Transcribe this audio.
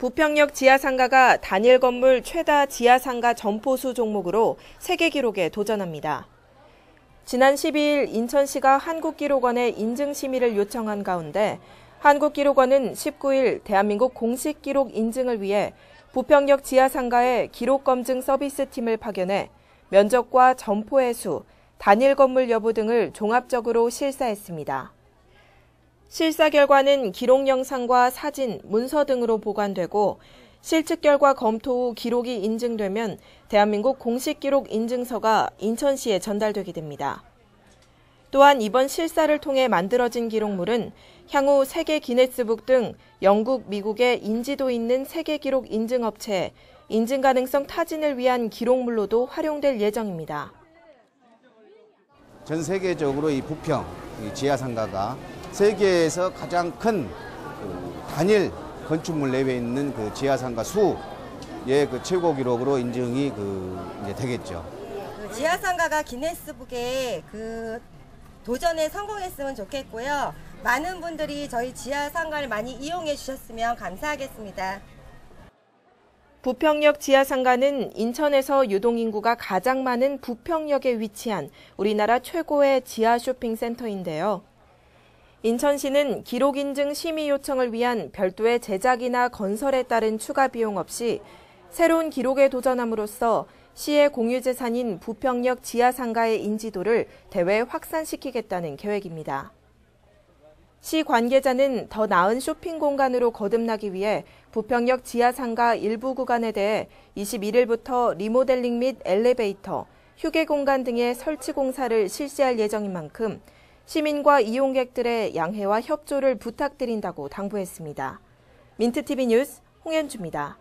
부평역 지하상가가 단일 건물 최다 지하상가 점포수 종목으로 세계 기록에 도전합니다. 지난 12일 인천시가 한국기록원에 인증 심의를 요청한 가운데 한국기록원은 19일 대한민국 공식 기록 인증을 위해 부평역 지하상가에 기록 검증 서비스팀을 파견해 면적과 점포의 수, 단일 건물 여부 등을 종합적으로 실사했습니다. 실사 결과는 기록 영상과 사진, 문서 등으로 보관되고 실측 결과 검토 후 기록이 인증되면 대한민국 공식 기록 인증서가 인천시에 전달되게 됩니다. 또한 이번 실사를 통해 만들어진 기록물은 향후 세계 기네스북 등 영국, 미국의 인지도 있는 세계 기록 인증 업체에 인증 가능성 타진을 위한 기록물로도 활용될 예정입니다. 전 세계적으로 이 부평 이 지하 상가가 세계에서 가장 큰그 단일 건축물 내에 있는 그 지하상가 수의 그 최고 기록으로 인증이 그 이제 되겠죠. 그 지하상가가 기네스북에 그 도전에 성공했으면 좋겠고요. 많은 분들이 저희 지하상가를 많이 이용해 주셨으면 감사하겠습니다. 부평역 지하상가는 인천에서 유동인구가 가장 많은 부평역에 위치한 우리나라 최고의 지하 쇼핑센터인데요. 인천시는 기록 인증 심의 요청을 위한 별도의 제작이나 건설에 따른 추가 비용 없이 새로운 기록에 도전함으로써 시의 공유재산인 부평역 지하상가의 인지도를 대외 확산시키겠다는 계획입니다. 시 관계자는 더 나은 쇼핑 공간으로 거듭나기 위해 부평역 지하상가 일부 구간에 대해 21일부터 리모델링 및 엘리베이터, 휴게 공간 등의 설치 공사를 실시할 예정인 만큼 시민과 이용객들의 양해와 협조를 부탁드린다고 당부했습니다. 민트TV 뉴스 홍현주입니다.